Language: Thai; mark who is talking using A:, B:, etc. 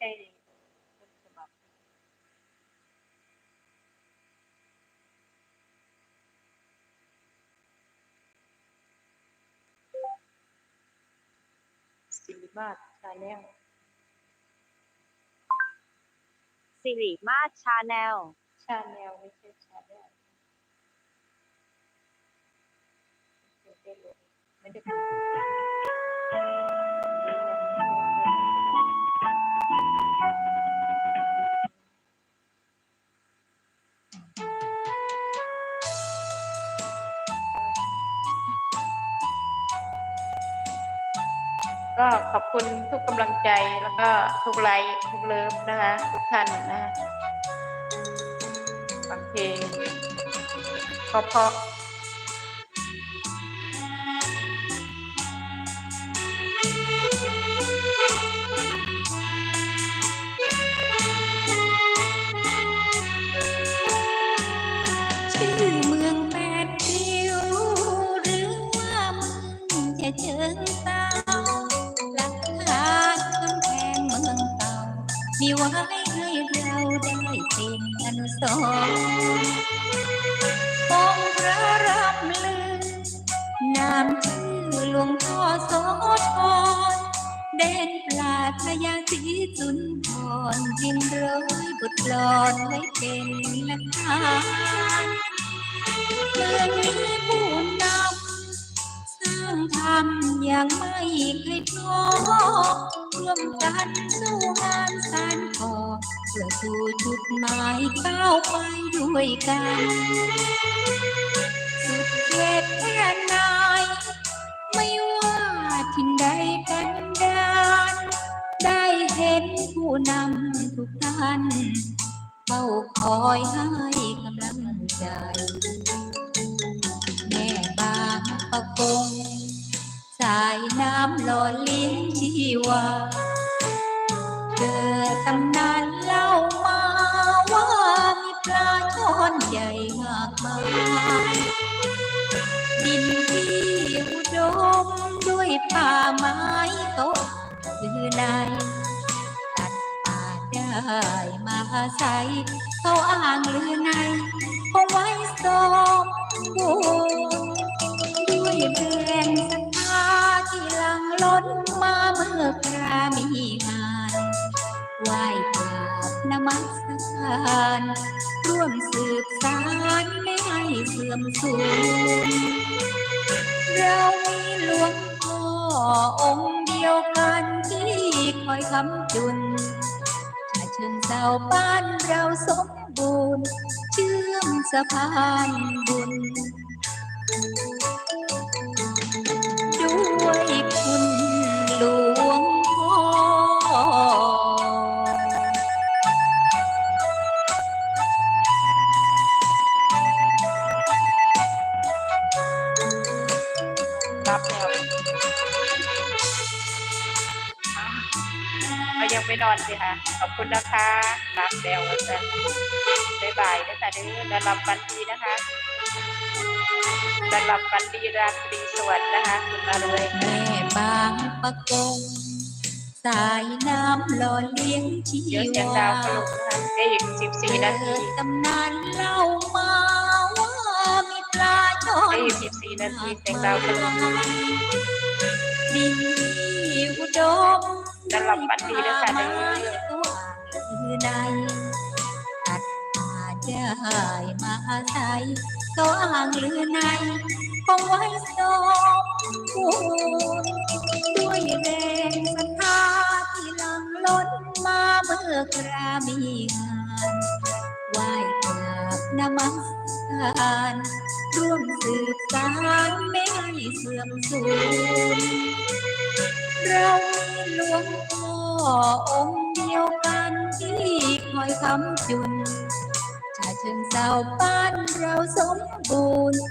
A: ช่ต้นฉบับสิริมาศชาแนล
B: สิริมาศชาแนล
A: ชาแนลไม่ใช่ชาแนลไม่ได้เลยไม่ได้พูด ก็ขอบคุณทุกกำลังใจแล้วก็ทุกไลค์ทุกเลิฟนะคะ ทุกท่านนะคะฟังเพลงเพราะ
C: เชิงเตาหลักฐานกำแพงเมืองเก่ามีไว้ให้เราได้เป็นอนุสรณ์องค์พระรำลือนามชื่อหลวงพ่อโสธรเด่นปราดพยาศรีจุนพรยินร้อยบุตรหลอนไว้เป็นหลักฐานเมืองนี้ผู้นำ ทำอย่างไม่เคยท้อร่วมกันสู้งานสานต่อเพื่อสู่จุดหมายก้าวไปด้วยกัน สุดเขตแค่ไหนไม่ว่าทิ่นใดกันดานได้เห็นผู้นำทุกท่านเฝ้าคอยให้กำลังใจ น้ำหล่อเลี้ยงชีวาเกิดตำนานเล่ามาว่ามีปลาช่อนใหญ่มากมายดินที่อุดมด้วยป่าไม้เขาคือในตัดป่าได้มาอาศัยเขาอ้างลือในคงไว้ ไหว้กราบนมัสการร่วมสืบสารไม่ให้เสื่อมสูญเรามีหลวงพ่อองค์เดียวกันที่คอยคำจุนชาเชิงเศร้าบ้านเราสมบูรณ์ เชื่อมสะพานบุญ
A: รับแล้วเอายังไม่นอนสิคะขอบคุณนะคะรับแล้วจารย์บ๊ายบายนะคะเด้อนอนหลับฝันดีนะคะนอนหลับฝันดีราตรีสวัสดิ์นะคะคุณมารวย
C: แม่บางปะกงสายน้ำหล่อเลี้ยงชี
A: เดี๋ยวเสียงดาวก็ลงนะคะได้อีกสิบสี่นาที
C: เกิดตำนานเล่ามา นา
A: ทีเสียงดาวก็ลง
C: ดินอุดม
A: จะหลับฝันดีนะคะเด้อ
C: คือในตัดป่าได้มาอาศัยก็อ้างลือในคงไว้สมบูรณ์ด้วยแรงศรัทธาที่ลังล้นมาเมื่อครามี นมัสการร่วมสืบสารไม่ให้เสื่อมสูญเรามีหลวงพ่อองค์เดียวกันที่คอยคำจุนชาเชิงเศร้าบ้านเราสมบูรณ์